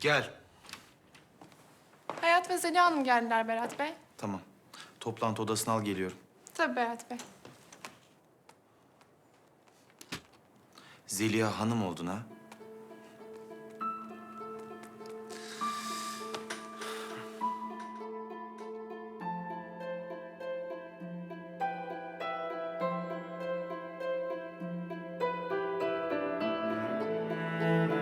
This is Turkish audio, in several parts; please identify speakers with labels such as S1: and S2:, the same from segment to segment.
S1: Gel.
S2: Hayat ve Zeliha Hanım geldiler Berat Bey.
S1: Tamam. Toplantı odasına al geliyorum.
S2: Tabii Berat Bey.
S1: Zeliha Hanım oldun ha?
S3: Buyurun.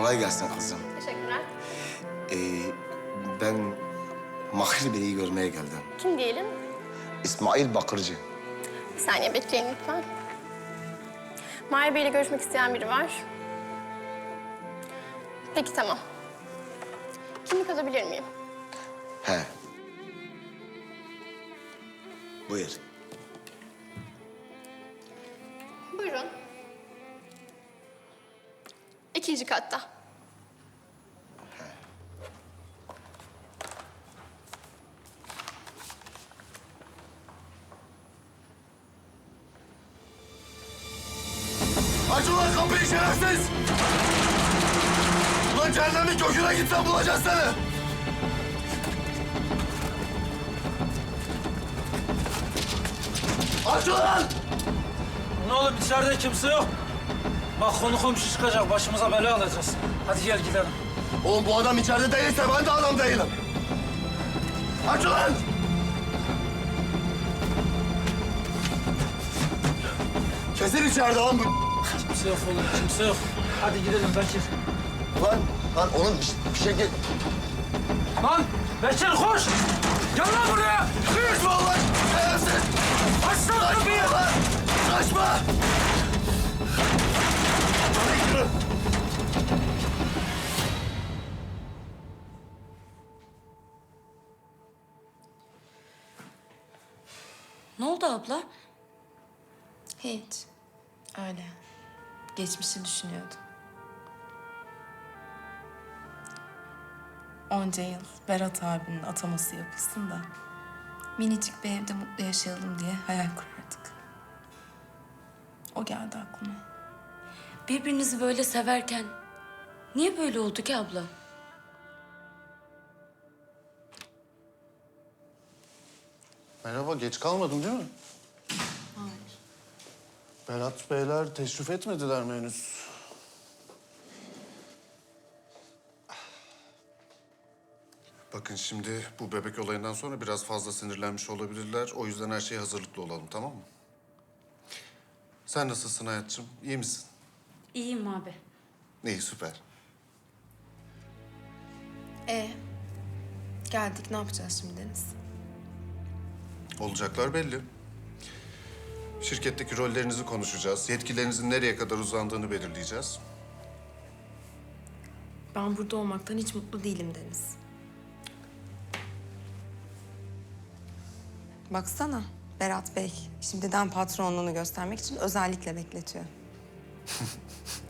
S4: Kolay gelsin kızım.
S3: Teşekkürler.
S4: Ee, ben Mahir Bey'i görmeye geldim.
S3: Kim diyelim?
S4: İsmail Bakırcı.
S3: Bir saniye bekleyin lütfen. Mahir Bey'le görüşmek isteyen biri var. Peki tamam. Kimlik alabilir miyim?
S4: He. Buyur.
S3: İkinci katta.
S5: Aç ulan kapıyı şerefsiz! Ulan cehennemin köküne gitsen bulacağız seni! Aç ulan!
S6: Ne oğlum içeride kimse yok. Bak konu komşu çıkacak başımıza bela alacağız. Hadi gel gidelim.
S5: Oğlum bu adam içeride değilse ben de adam değilim. Aç ulan! Kesin içeride lan bu.
S6: Kimse yok oğlum kimse yok. Hadi gidelim Bekir.
S5: Lan, lan oğlum bir, bir şey gel.
S6: Lan Bekir koş. Gel lan buraya.
S5: Kaçma ulan! Kaçma ulan! Kaçma!
S7: Ne oldu abla?
S8: Hiç. Öyle. Geçmişi düşünüyordum. Onca yıl Berat abinin ataması yapılsın da... ...minicik bir evde mutlu yaşayalım diye hayal kurardık. O geldi aklıma.
S7: Birbirinizi böyle severken niye böyle oldu ki abla?
S9: Merhaba, geç kalmadım değil mi? Hayır. Berat Beyler teşrif etmediler mi henüz? Bakın şimdi bu bebek olayından sonra biraz fazla sinirlenmiş olabilirler. O yüzden her şeye hazırlıklı olalım, tamam mı? Sen nasılsın hayatçım? İyi misin?
S7: İyiyim abi.
S9: İyi, süper.
S8: E geldik ne yapacağız şimdi Deniz?
S9: Olacaklar belli. Şirketteki rollerinizi konuşacağız. Yetkilerinizin nereye kadar uzandığını belirleyeceğiz.
S8: Ben burada olmaktan hiç mutlu değilim Deniz. Baksana Berat Bey şimdiden patronluğunu göstermek için özellikle bekletiyor.